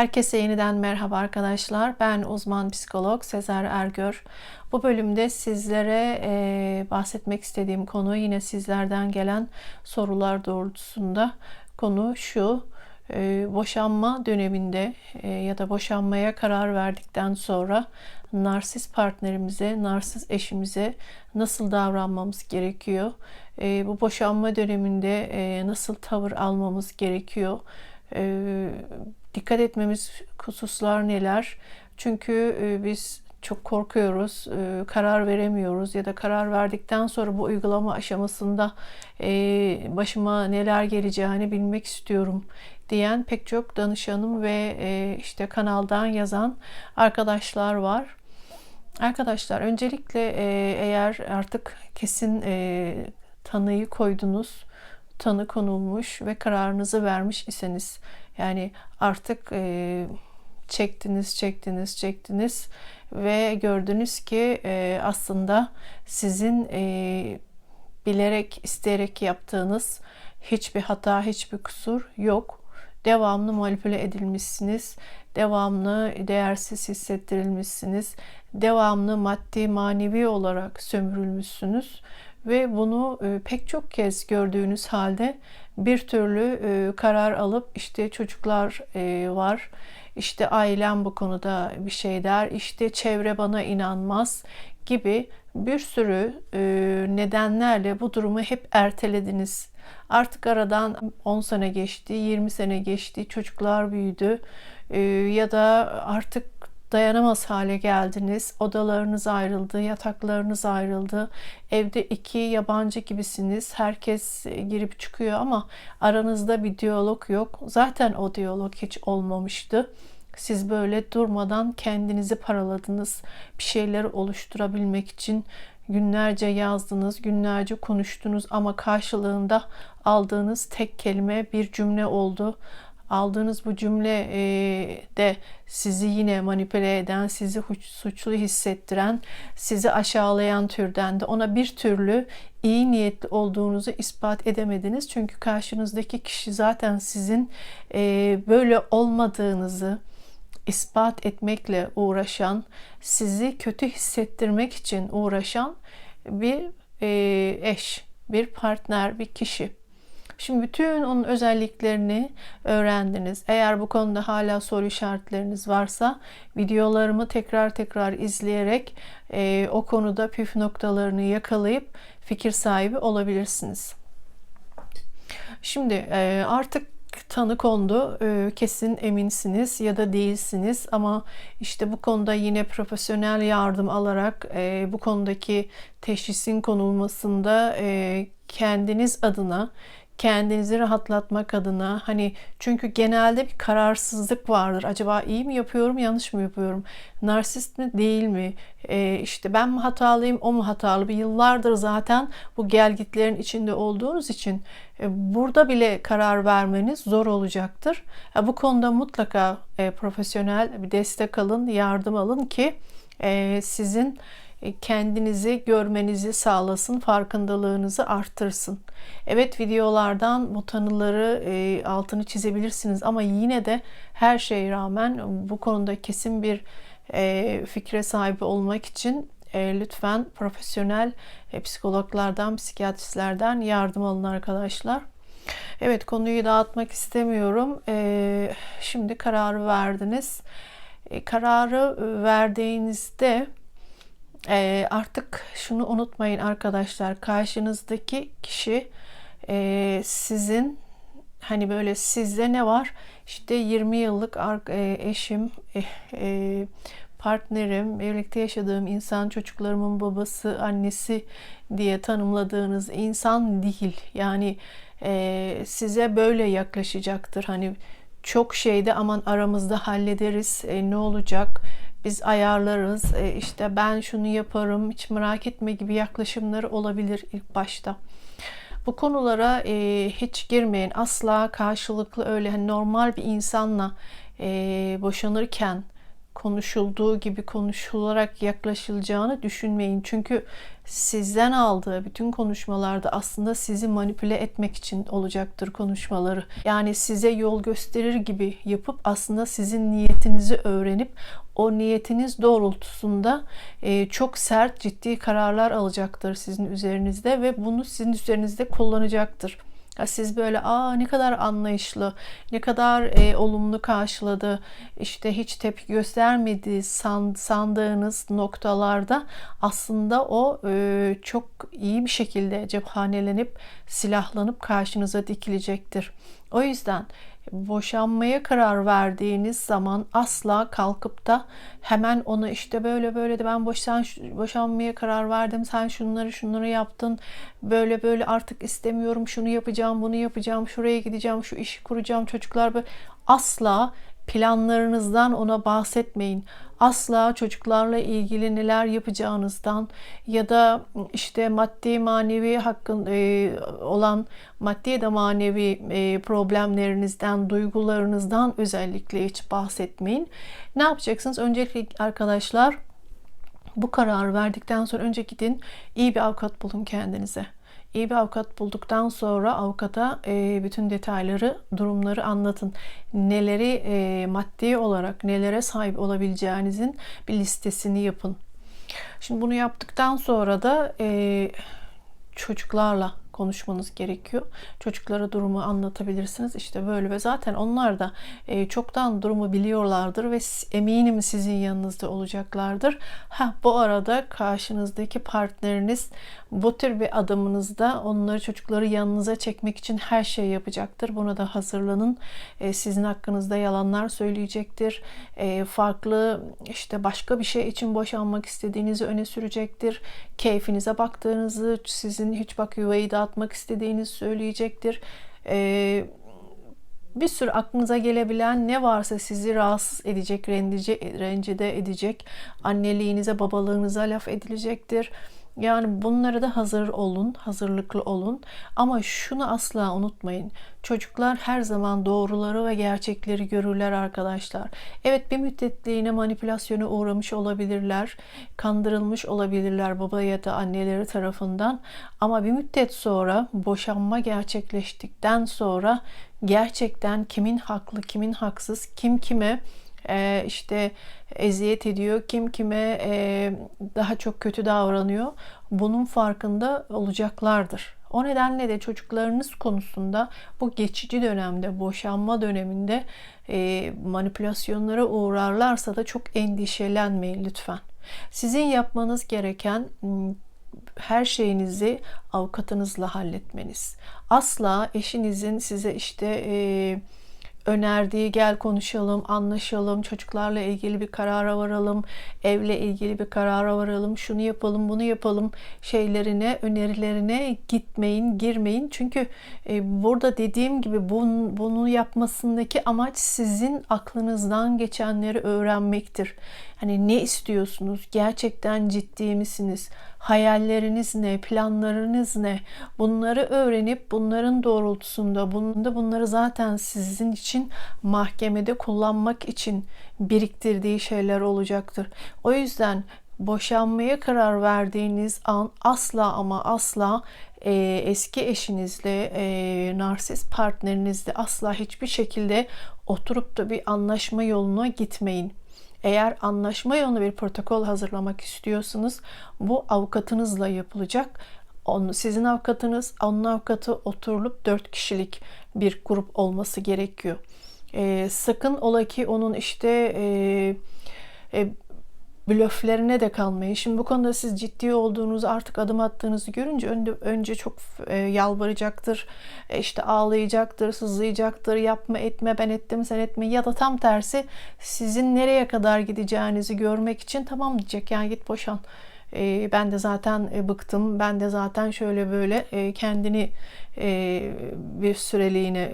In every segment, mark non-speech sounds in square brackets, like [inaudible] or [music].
Herkese yeniden merhaba arkadaşlar. Ben uzman psikolog Sezer Ergör. Bu bölümde sizlere e, bahsetmek istediğim konu yine sizlerden gelen sorular doğrultusunda konu şu. E, boşanma döneminde e, ya da boşanmaya karar verdikten sonra narsist partnerimize, narsist eşimize nasıl davranmamız gerekiyor? E, bu boşanma döneminde e, nasıl tavır almamız gerekiyor? E, dikkat etmemiz hususlar neler? Çünkü e, biz çok korkuyoruz, e, karar veremiyoruz ya da karar verdikten sonra bu uygulama aşamasında e, başıma neler geleceğini bilmek istiyorum diyen pek çok danışanım ve işte kanaldan yazan arkadaşlar var. Arkadaşlar öncelikle eğer artık kesin tanıyı koydunuz, tanı konulmuş ve kararınızı vermiş iseniz yani artık e, çektiniz, çektiniz, çektiniz ve gördünüz ki e, aslında sizin e, bilerek, isteyerek yaptığınız hiçbir hata, hiçbir kusur yok. Devamlı manipüle edilmişsiniz. Devamlı değersiz hissettirilmişsiniz. Devamlı maddi, manevi olarak sömürülmüşsünüz ve bunu pek çok kez gördüğünüz halde bir türlü e, karar alıp işte çocuklar e, var, işte ailem bu konuda bir şey der, işte çevre bana inanmaz gibi bir sürü e, nedenlerle bu durumu hep ertelediniz. Artık aradan 10 sene geçti, 20 sene geçti, çocuklar büyüdü e, ya da artık dayanamaz hale geldiniz. Odalarınız ayrıldı, yataklarınız ayrıldı. Evde iki yabancı gibisiniz. Herkes e, girip çıkıyor ama aranızda bir diyalog yok. Zaten o diyalog hiç olmamıştı. Siz böyle durmadan kendinizi paraladınız. Bir şeyler oluşturabilmek için günlerce yazdınız, günlerce konuştunuz ama karşılığında aldığınız tek kelime bir cümle oldu aldığınız bu cümle e, de sizi yine manipüle eden, sizi suçlu hissettiren, sizi aşağılayan türden de ona bir türlü iyi niyetli olduğunuzu ispat edemediniz. Çünkü karşınızdaki kişi zaten sizin e, böyle olmadığınızı ispat etmekle uğraşan, sizi kötü hissettirmek için uğraşan bir e, eş, bir partner, bir kişi. Şimdi bütün onun özelliklerini öğrendiniz. Eğer bu konuda hala soru işaretleriniz varsa videolarımı tekrar tekrar izleyerek e, o konuda püf noktalarını yakalayıp fikir sahibi olabilirsiniz. Şimdi e, artık tanı kondu. E, kesin eminsiniz ya da değilsiniz ama işte bu konuda yine profesyonel yardım alarak e, bu konudaki teşhisin konulmasında e, kendiniz adına kendinizi rahatlatmak adına hani çünkü genelde bir kararsızlık vardır. Acaba iyi mi yapıyorum, yanlış mı yapıyorum? Narsist mi, değil mi? Ee, işte ben mi hatalıyım, o mu hatalı? Bir yıllardır zaten bu gelgitlerin içinde olduğunuz için e, burada bile karar vermeniz zor olacaktır. E, bu konuda mutlaka e, profesyonel bir destek alın, yardım alın ki e, sizin e, kendinizi görmenizi sağlasın, farkındalığınızı arttırsın. Evet videolardan bu tanıları e, altını çizebilirsiniz ama yine de her şeye rağmen bu konuda kesin bir e, fikre sahip olmak için lütfen profesyonel psikologlardan, psikiyatristlerden yardım alın arkadaşlar. Evet konuyu dağıtmak istemiyorum. Şimdi kararı verdiniz. Kararı verdiğinizde e, artık şunu unutmayın arkadaşlar. Karşınızdaki kişi e, sizin hani böyle sizde ne var? İşte 20 yıllık e, eşim, e, e, partnerim, birlikte yaşadığım insan, çocuklarımın babası, annesi diye tanımladığınız insan değil. Yani e, size böyle yaklaşacaktır. Hani çok şeyde aman aramızda hallederiz, e, ne olacak? Biz ayarlarız. E, işte ben şunu yaparım, hiç merak etme gibi yaklaşımları olabilir ilk başta. Bu konulara e, hiç girmeyin. Asla karşılıklı öyle hani normal bir insanla e, boşanırken konuşulduğu gibi konuşularak yaklaşılacağını düşünmeyin. Çünkü sizden aldığı bütün konuşmalarda aslında sizi manipüle etmek için olacaktır konuşmaları. Yani size yol gösterir gibi yapıp aslında sizin niyetinizi öğrenip o niyetiniz doğrultusunda e, çok sert ciddi kararlar alacaktır sizin üzerinizde ve bunu sizin üzerinizde kullanacaktır. Siz böyle aa ne kadar anlayışlı, ne kadar e, olumlu karşıladı, işte hiç tepki göstermedi san, sandığınız noktalarda aslında o e, çok iyi bir şekilde cephanelenip silahlanıp karşınıza dikilecektir. O yüzden boşanmaya karar verdiğiniz zaman asla kalkıp da hemen onu işte böyle böyle de ben boşan boşanmaya karar verdim sen şunları şunları yaptın böyle böyle artık istemiyorum şunu yapacağım bunu yapacağım şuraya gideceğim şu işi kuracağım çocuklar böyle. Asla planlarınızdan ona bahsetmeyin. Asla çocuklarla ilgili neler yapacağınızdan ya da işte maddi manevi hakkın e, olan maddi ya da manevi e, problemlerinizden, duygularınızdan özellikle hiç bahsetmeyin. Ne yapacaksınız? Öncelikle arkadaşlar bu kararı verdikten sonra önce gidin iyi bir avukat bulun kendinize. İyi bir avukat bulduktan sonra avukata e, bütün detayları, durumları anlatın. Neleri e, maddi olarak nelere sahip olabileceğinizin bir listesini yapın. Şimdi bunu yaptıktan sonra da e, çocuklarla konuşmanız gerekiyor. Çocuklara durumu anlatabilirsiniz. İşte böyle ve zaten onlar da e, çoktan durumu biliyorlardır ve eminim sizin yanınızda olacaklardır. Ha bu arada karşınızdaki partneriniz bu tür bir adımınızda onları çocukları yanınıza çekmek için her şey yapacaktır. Buna da hazırlanın. E, sizin hakkınızda yalanlar söyleyecektir. E, farklı işte başka bir şey için boşanmak istediğinizi öne sürecektir. Keyfinize baktığınızı, sizin hiç bak yuvayı dağıtmak istediğinizi söyleyecektir. E, bir sürü aklınıza gelebilen ne varsa sizi rahatsız edecek, rencide edecek, anneliğinize, babalığınıza laf edilecektir yani bunlara da hazır olun, hazırlıklı olun. Ama şunu asla unutmayın. Çocuklar her zaman doğruları ve gerçekleri görürler arkadaşlar. Evet bir müddetliğine manipülasyona uğramış olabilirler. Kandırılmış olabilirler baba ya da anneleri tarafından. Ama bir müddet sonra boşanma gerçekleştikten sonra gerçekten kimin haklı, kimin haksız, kim kime e, işte eziyet ediyor, kim kime e, daha çok kötü davranıyor. Bunun farkında olacaklardır. O nedenle de çocuklarınız konusunda bu geçici dönemde, boşanma döneminde e, manipülasyonlara uğrarlarsa da çok endişelenmeyin lütfen. Sizin yapmanız gereken her şeyinizi avukatınızla halletmeniz. Asla eşinizin size işte e, önerdiği gel konuşalım, anlaşalım, çocuklarla ilgili bir karara varalım, evle ilgili bir karara varalım, şunu yapalım, bunu yapalım şeylerine, önerilerine gitmeyin, girmeyin. Çünkü e, burada dediğim gibi bunu, bunu yapmasındaki amaç sizin aklınızdan geçenleri öğrenmektir. Hani ne istiyorsunuz? Gerçekten ciddi misiniz? Hayalleriniz ne? Planlarınız ne? Bunları öğrenip bunların doğrultusunda bunda bunları zaten sizin için mahkemede kullanmak için biriktirdiği şeyler olacaktır. O yüzden boşanmaya karar verdiğiniz an asla ama asla e, eski eşinizle, e, narsist partnerinizle asla hiçbir şekilde oturup da bir anlaşma yoluna gitmeyin. Eğer anlaşma yolunda bir protokol hazırlamak istiyorsanız bu avukatınızla yapılacak. Sizin avukatınız, onun avukatı oturulup dört kişilik bir grup olması gerekiyor. E, sakın ola ki onun işte e, e, blöflerine de kalmayın. Şimdi bu konuda siz ciddi olduğunuzu artık adım attığınızı görünce önce, önce çok e, yalvaracaktır, e, işte ağlayacaktır, sızlayacaktır, yapma etme ben ettim sen etme ya da tam tersi sizin nereye kadar gideceğinizi görmek için tamam diyecek yani git boşan. E, ben de zaten e, bıktım, ben de zaten şöyle böyle e, kendini e, bir süreliğine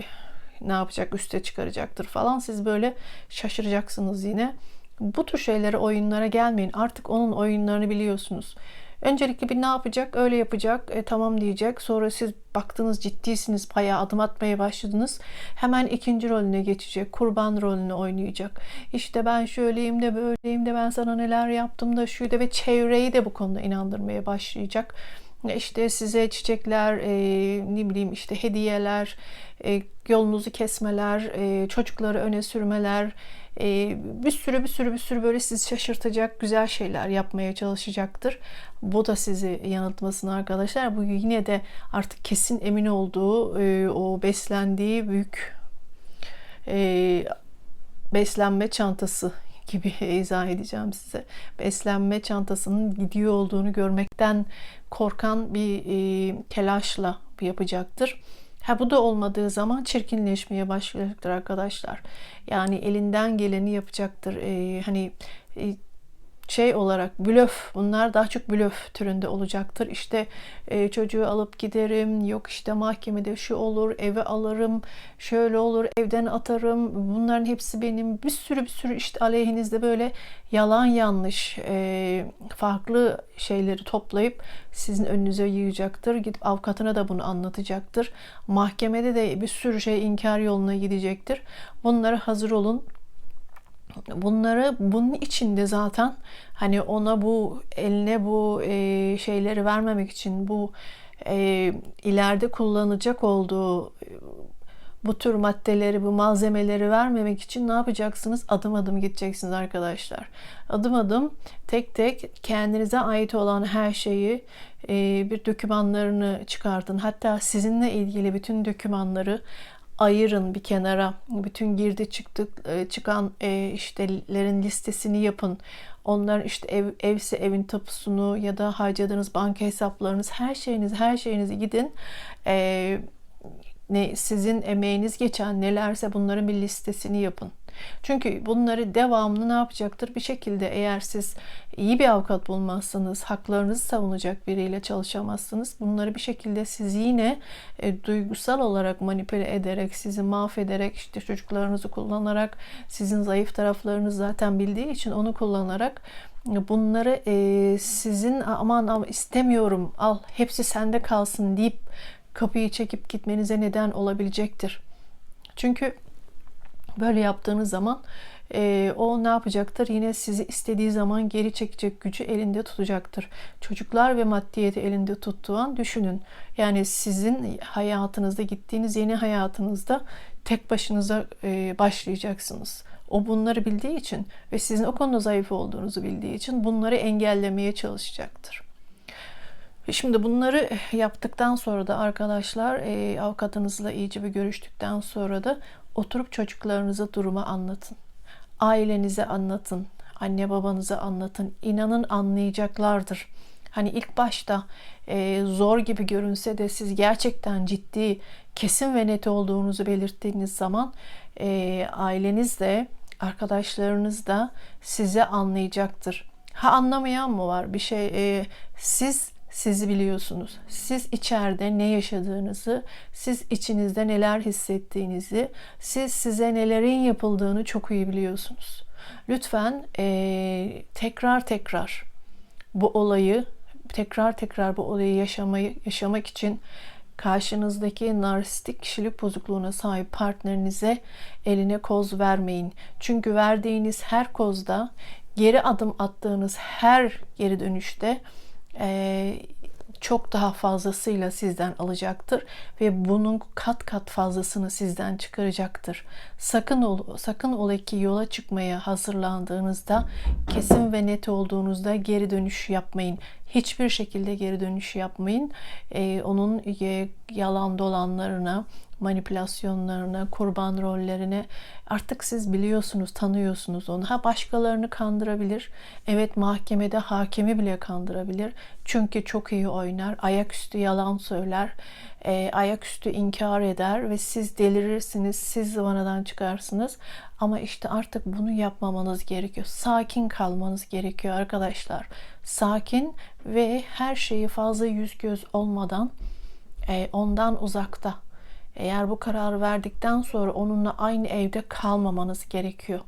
ne yapacak üste çıkaracaktır falan. Siz böyle şaşıracaksınız yine. Bu tür şeylere oyunlara gelmeyin. Artık onun oyunlarını biliyorsunuz. Öncelikle bir ne yapacak? Öyle yapacak. E, tamam diyecek. Sonra siz baktınız ciddisiniz. Bayağı adım atmaya başladınız. Hemen ikinci rolüne geçecek. Kurban rolünü oynayacak. İşte ben şöyleyim de böyleyim de ben sana neler yaptım da şuydu ve çevreyi de bu konuda inandırmaya başlayacak. İşte size çiçekler, e, ne bileyim işte hediyeler, e, yolunuzu kesmeler, e, çocukları öne sürmeler, e, bir sürü bir sürü bir sürü böyle sizi şaşırtacak güzel şeyler yapmaya çalışacaktır. Bu da sizi yanıltmasın arkadaşlar. Bu yine de artık kesin emin olduğu e, o beslendiği büyük e, beslenme çantası gibi [laughs] izah edeceğim size. Beslenme çantasının gidiyor olduğunu görmekten korkan bir e, telaşla yapacaktır. Ha bu da olmadığı zaman çirkinleşmeye başlayacaktır arkadaşlar. Yani elinden geleni yapacaktır. Ee, hani e, şey olarak blöf bunlar daha çok blöf türünde olacaktır. İşte e, çocuğu alıp giderim yok işte mahkemede şu olur eve alırım şöyle olur evden atarım bunların hepsi benim bir sürü bir sürü işte aleyhinizde böyle yalan yanlış e, farklı şeyleri toplayıp sizin önünüze yığacaktır. Gidip avukatına da bunu anlatacaktır. Mahkemede de bir sürü şey inkar yoluna gidecektir. Bunlara hazır olun bunları bunun içinde zaten hani ona bu eline bu e, şeyleri vermemek için bu e, ileride kullanacak olduğu bu tür maddeleri, bu malzemeleri vermemek için ne yapacaksınız? Adım adım gideceksiniz arkadaşlar. Adım adım tek tek kendinize ait olan her şeyi e, bir dokümanlarını çıkartın. Hatta sizinle ilgili bütün dokümanları ayırın bir kenara. Bütün girdi çıktık e, çıkan e, işlerin listesini yapın. Onların işte ev, evse evin tapusunu ya da harcadığınız banka hesaplarınız her şeyiniz her şeyinizi gidin. E, ne sizin emeğiniz geçen nelerse bunların bir listesini yapın. Çünkü bunları devamlı ne yapacaktır? Bir şekilde eğer siz iyi bir avukat bulmazsanız, haklarınızı savunacak biriyle çalışamazsınız. Bunları bir şekilde siz yine e, duygusal olarak manipüle ederek, sizi mahvederek, işte çocuklarınızı kullanarak, sizin zayıf taraflarınızı zaten bildiği için onu kullanarak bunları e, sizin aman, aman istemiyorum al hepsi sende kalsın deyip kapıyı çekip gitmenize neden olabilecektir. Çünkü Böyle yaptığınız zaman e, o ne yapacaktır? Yine sizi istediği zaman geri çekecek gücü elinde tutacaktır. Çocuklar ve maddiyeti elinde tuttuğu an düşünün. Yani sizin hayatınızda gittiğiniz yeni hayatınızda tek başınıza e, başlayacaksınız. O bunları bildiği için ve sizin o konuda zayıf olduğunuzu bildiği için bunları engellemeye çalışacaktır. Şimdi bunları yaptıktan sonra da arkadaşlar e, avukatınızla iyice bir görüştükten sonra da oturup çocuklarınıza durumu anlatın. Ailenize anlatın. Anne babanıza anlatın. İnanın anlayacaklardır. Hani ilk başta e, zor gibi görünse de siz gerçekten ciddi, kesin ve net olduğunuzu belirttiğiniz zaman e, aileniz de arkadaşlarınız da size anlayacaktır. Ha anlamayan mı var bir şey? E, siz sizi biliyorsunuz. Siz içeride ne yaşadığınızı, siz içinizde neler hissettiğinizi, siz size nelerin yapıldığını çok iyi biliyorsunuz. Lütfen ee, tekrar tekrar bu olayı, tekrar tekrar bu olayı yaşamayı yaşamak için karşınızdaki narsistik kişilik bozukluğuna sahip partnerinize eline koz vermeyin. Çünkü verdiğiniz her kozda geri adım attığınız her geri dönüşte e, çok daha fazlasıyla sizden alacaktır ve bunun kat kat fazlasını sizden çıkaracaktır. Sakın ol, sakın ola ki yola çıkmaya hazırlandığınızda kesin ve net olduğunuzda geri dönüş yapmayın. Hiçbir şekilde geri dönüş yapmayın. Ee, onun yalan dolanlarına, manipülasyonlarına, kurban rollerine artık siz biliyorsunuz, tanıyorsunuz onu. Ha başkalarını kandırabilir. Evet mahkemede hakemi bile kandırabilir. Çünkü çok iyi oynar. Ayaküstü yalan söyler. E, ayaküstü inkar eder ve siz delirirsiniz. Siz zıvanadan çıkarsınız. Ama işte artık bunu yapmamanız gerekiyor. Sakin kalmanız gerekiyor arkadaşlar. Sakin ve her şeyi fazla yüz göz olmadan e, ondan uzakta Eğer bu kararı verdikten sonra onunla aynı evde kalmamanız gerekiyor.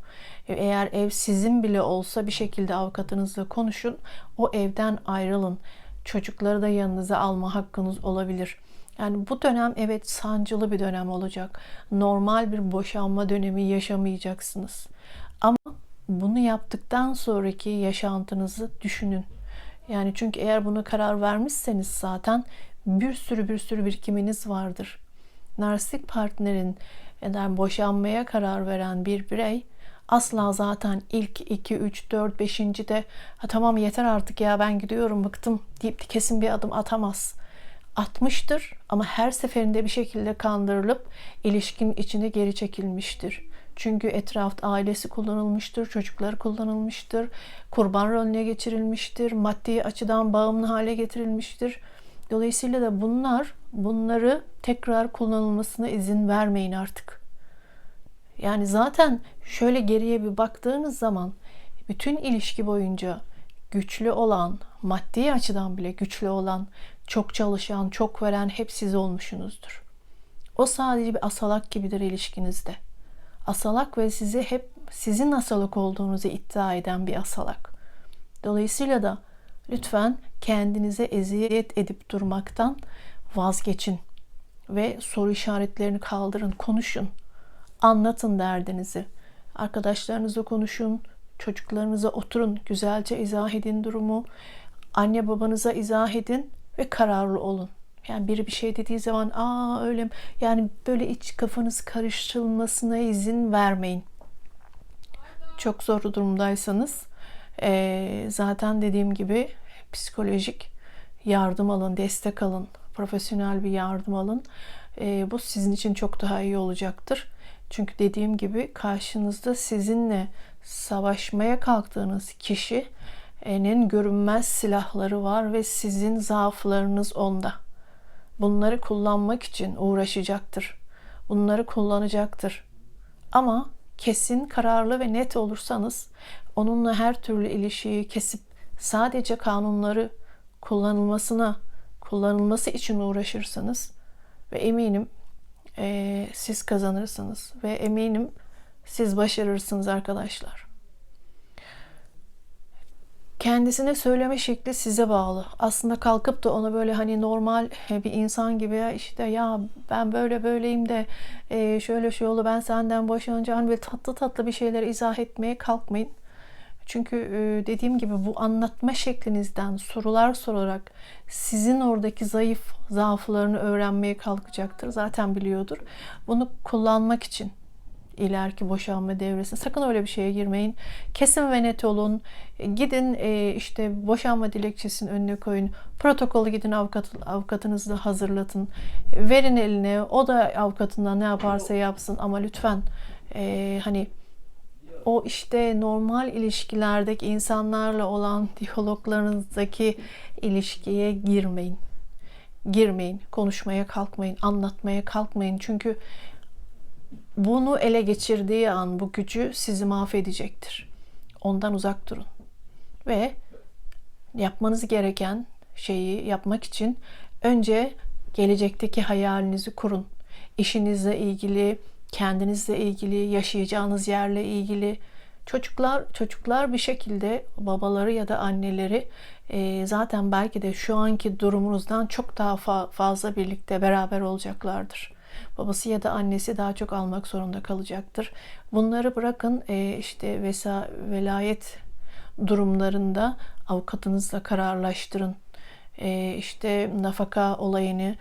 Eğer ev sizin bile olsa bir şekilde avukatınızla konuşun. O evden ayrılın. Çocukları da yanınıza alma hakkınız olabilir. Yani bu dönem evet sancılı bir dönem olacak. Normal bir boşanma dönemi yaşamayacaksınız. Ama bunu yaptıktan sonraki yaşantınızı düşünün. Yani çünkü eğer buna karar vermişseniz zaten bir sürü bir sürü birikiminiz vardır. Narsistik partnerin yani boşanmaya karar veren bir birey asla zaten ilk 2, 3, 4, 5. de ha, tamam yeter artık ya ben gidiyorum bıktım deyip kesin bir adım atamaz. Atmıştır ama her seferinde bir şekilde kandırılıp ilişkinin içine geri çekilmiştir. Çünkü etrafta ailesi kullanılmıştır, çocukları kullanılmıştır, kurban rolüne geçirilmiştir, maddi açıdan bağımlı hale getirilmiştir. Dolayısıyla da bunlar, bunları tekrar kullanılmasına izin vermeyin artık. Yani zaten şöyle geriye bir baktığınız zaman bütün ilişki boyunca güçlü olan, maddi açıdan bile güçlü olan, çok çalışan, çok veren hep siz olmuşsunuzdur. O sadece bir asalak gibidir ilişkinizde. Asalak ve sizi hep sizin asalak olduğunuzu iddia eden bir asalak. Dolayısıyla da lütfen kendinize eziyet edip durmaktan vazgeçin ve soru işaretlerini kaldırın, konuşun. Anlatın derdinizi. Arkadaşlarınızla konuşun, çocuklarınıza oturun, güzelce izah edin durumu. Anne babanıza izah edin ve kararlı olun. Yani biri bir şey dediği zaman aa öyle? Yani böyle iç kafanız karıştırılmasına izin vermeyin. Çok zor durumdaysanız e, zaten dediğim gibi psikolojik yardım alın, destek alın, profesyonel bir yardım alın. E, bu sizin için çok daha iyi olacaktır. Çünkü dediğim gibi karşınızda sizinle savaşmaya kalktığınız kişinin görünmez silahları var ve sizin zaaflarınız onda. Bunları kullanmak için uğraşacaktır. Bunları kullanacaktır. Ama kesin, kararlı ve net olursanız onunla her türlü ilişkiyi kesip sadece kanunları kullanılmasına, kullanılması için uğraşırsanız ve eminim e, siz kazanırsınız ve eminim siz başarırsınız arkadaşlar. Kendisine söyleme şekli size bağlı. Aslında kalkıp da ona böyle hani normal bir insan gibi ya işte ya ben böyle böyleyim de e, şöyle şu yolu ben senden boşanacağım ve tatlı tatlı bir şeyler izah etmeye kalkmayın. Çünkü e, dediğim gibi bu anlatma şeklinizden sorular sorarak sizin oradaki zayıf zaaflarını öğrenmeye kalkacaktır. Zaten biliyordur. Bunu kullanmak için ileriki boşanma devresinde sakın öyle bir şeye girmeyin. Kesin ve net olun. Gidin e, işte boşanma dilekçesinin önüne koyun. Protokolü gidin avukat, avukatınızı hazırlatın. Verin eline. O da avukatından ne yaparsa yapsın ama lütfen e, hani o işte normal ilişkilerdeki insanlarla olan [laughs] diyaloglarınızdaki ilişkiye girmeyin. Girmeyin, konuşmaya kalkmayın, anlatmaya kalkmayın. Çünkü bunu ele geçirdiği an bu gücü sizi mahvedecektir. Ondan uzak durun. Ve yapmanız gereken şeyi yapmak için önce gelecekteki hayalinizi kurun. İşinizle ilgili, kendinizle ilgili, yaşayacağınız yerle ilgili çocuklar çocuklar bir şekilde babaları ya da anneleri e, zaten belki de şu anki durumunuzdan çok daha fa- fazla birlikte beraber olacaklardır. Babası ya da annesi daha çok almak zorunda kalacaktır. Bunları bırakın e, işte vesa velayet durumlarında avukatınızla kararlaştırın. E, işte nafaka olayını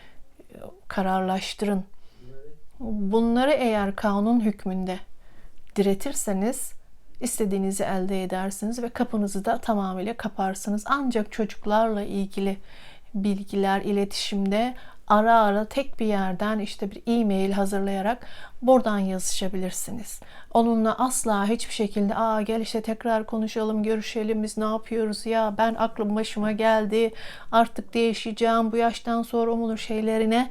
kararlaştırın Bunları eğer kanun hükmünde diretirseniz istediğinizi elde edersiniz ve kapınızı da tamamıyla kaparsınız. Ancak çocuklarla ilgili bilgiler iletişimde ara ara tek bir yerden işte bir e-mail hazırlayarak buradan yazışabilirsiniz. Onunla asla hiçbir şekilde aa gel işte tekrar konuşalım, görüşelim biz ne yapıyoruz ya ben aklım başıma geldi artık değişeceğim bu yaştan sonra umulur şeylerine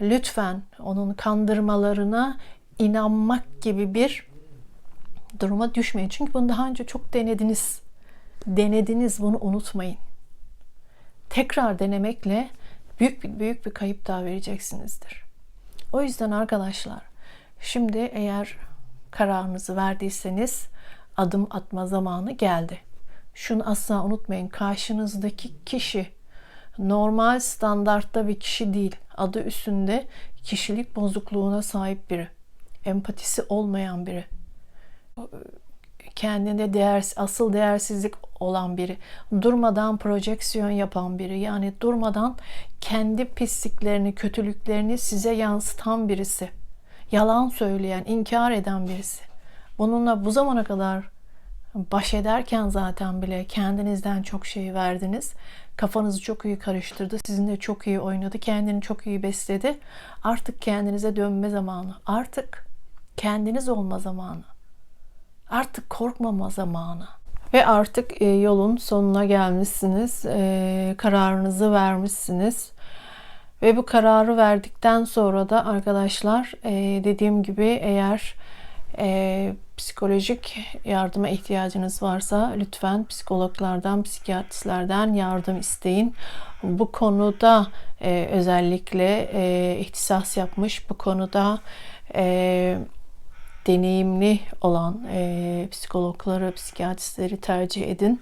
lütfen onun kandırmalarına inanmak gibi bir duruma düşmeyin. Çünkü bunu daha önce çok denediniz. Denediniz bunu unutmayın. Tekrar denemekle büyük bir büyük bir kayıp daha vereceksinizdir. O yüzden arkadaşlar şimdi eğer kararınızı verdiyseniz adım atma zamanı geldi. Şunu asla unutmayın. Karşınızdaki kişi normal standartta bir kişi değil. Adı üstünde kişilik bozukluğuna sahip biri. Empatisi olmayan biri. Kendinde değer, asıl değersizlik olan biri. Durmadan projeksiyon yapan biri. Yani durmadan kendi pisliklerini, kötülüklerini size yansıtan birisi. Yalan söyleyen, inkar eden birisi. Bununla bu zamana kadar baş ederken zaten bile kendinizden çok şey verdiniz. Kafanızı çok iyi karıştırdı. Sizinle çok iyi oynadı. Kendini çok iyi besledi. Artık kendinize dönme zamanı. Artık kendiniz olma zamanı. Artık korkmama zamanı. Ve artık e, yolun sonuna gelmişsiniz. E, kararınızı vermişsiniz. Ve bu kararı verdikten sonra da arkadaşlar e, dediğim gibi eğer e, psikolojik yardıma ihtiyacınız varsa lütfen psikologlardan, psikiyatristlerden yardım isteyin. Bu konuda e, özellikle e, ihtisas yapmış, bu konuda e, deneyimli olan e, psikologları, psikiyatristleri tercih edin.